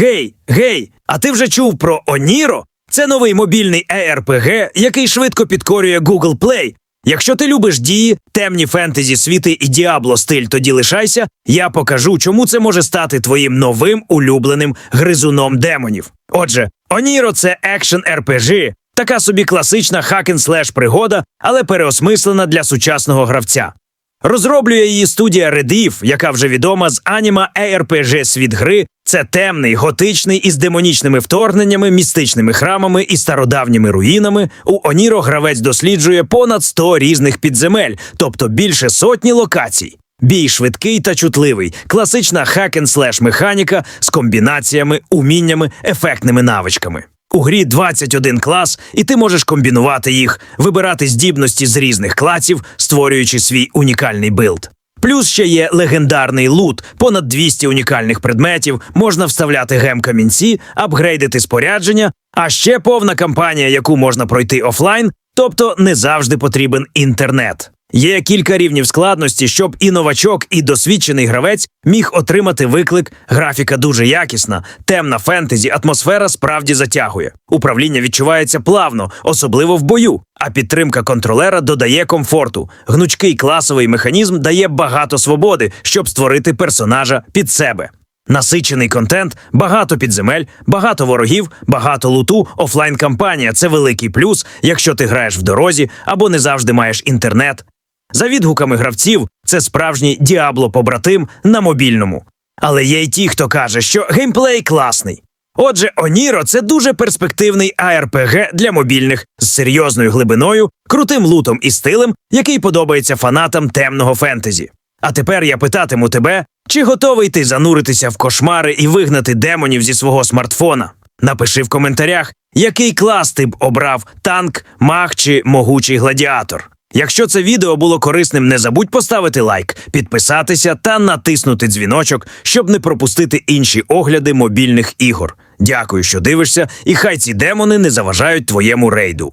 Гей, гей, а ти вже чув про Оніро? Це новий мобільний ERPG, який швидко підкорює Google Play. Якщо ти любиш дії, темні фентезі світи і Діабло стиль, тоді лишайся. Я покажу, чому це може стати твоїм новим улюбленим гризуном демонів. Отже, Оніро це екшен RPG, така собі класична хакен-слеш пригода, але переосмислена для сучасного гравця. Розроблює її студія Rediff, яка вже відома з аніма ARPG світ гри. Це темний, готичний із демонічними вторгненнями, містичними храмами і стародавніми руїнами. У Оніро гравець досліджує понад 100 різних підземель, тобто більше сотні локацій. Бій швидкий та чутливий, класична хакен-слеш механіка з комбінаціями, уміннями, ефектними навичками. У грі 21 клас, і ти можеш комбінувати їх, вибирати здібності з різних класів, створюючи свій унікальний билд. Плюс ще є легендарний лут, понад 200 унікальних предметів, можна вставляти гем-камінці, апгрейдити спорядження, а ще повна кампанія, яку можна пройти офлайн, тобто не завжди потрібен інтернет. Є кілька рівнів складності, щоб і новачок, і досвідчений гравець міг отримати виклик. Графіка дуже якісна, темна фентезі, атмосфера справді затягує. Управління відчувається плавно, особливо в бою. А підтримка контролера додає комфорту. Гнучкий класовий механізм дає багато свободи, щоб створити персонажа під себе. Насичений контент, багато підземель, багато ворогів, багато луту, офлайн кампанія це великий плюс, якщо ти граєш в дорозі або не завжди маєш інтернет. За відгуками гравців, це справжній діабло побратим на мобільному. Але є й ті, хто каже, що геймплей класний. Отже, Оніро це дуже перспективний ARPG для мобільних з серйозною глибиною, крутим лутом і стилем, який подобається фанатам темного фентезі. А тепер я питатиму тебе, чи готовий ти зануритися в кошмари і вигнати демонів зі свого смартфона? Напиши в коментарях, який клас ти б обрав танк, маг чи могучий гладіатор. Якщо це відео було корисним, не забудь поставити лайк, підписатися та натиснути дзвіночок, щоб не пропустити інші огляди мобільних ігор. Дякую, що дивишся, і хай ці демони не заважають твоєму рейду.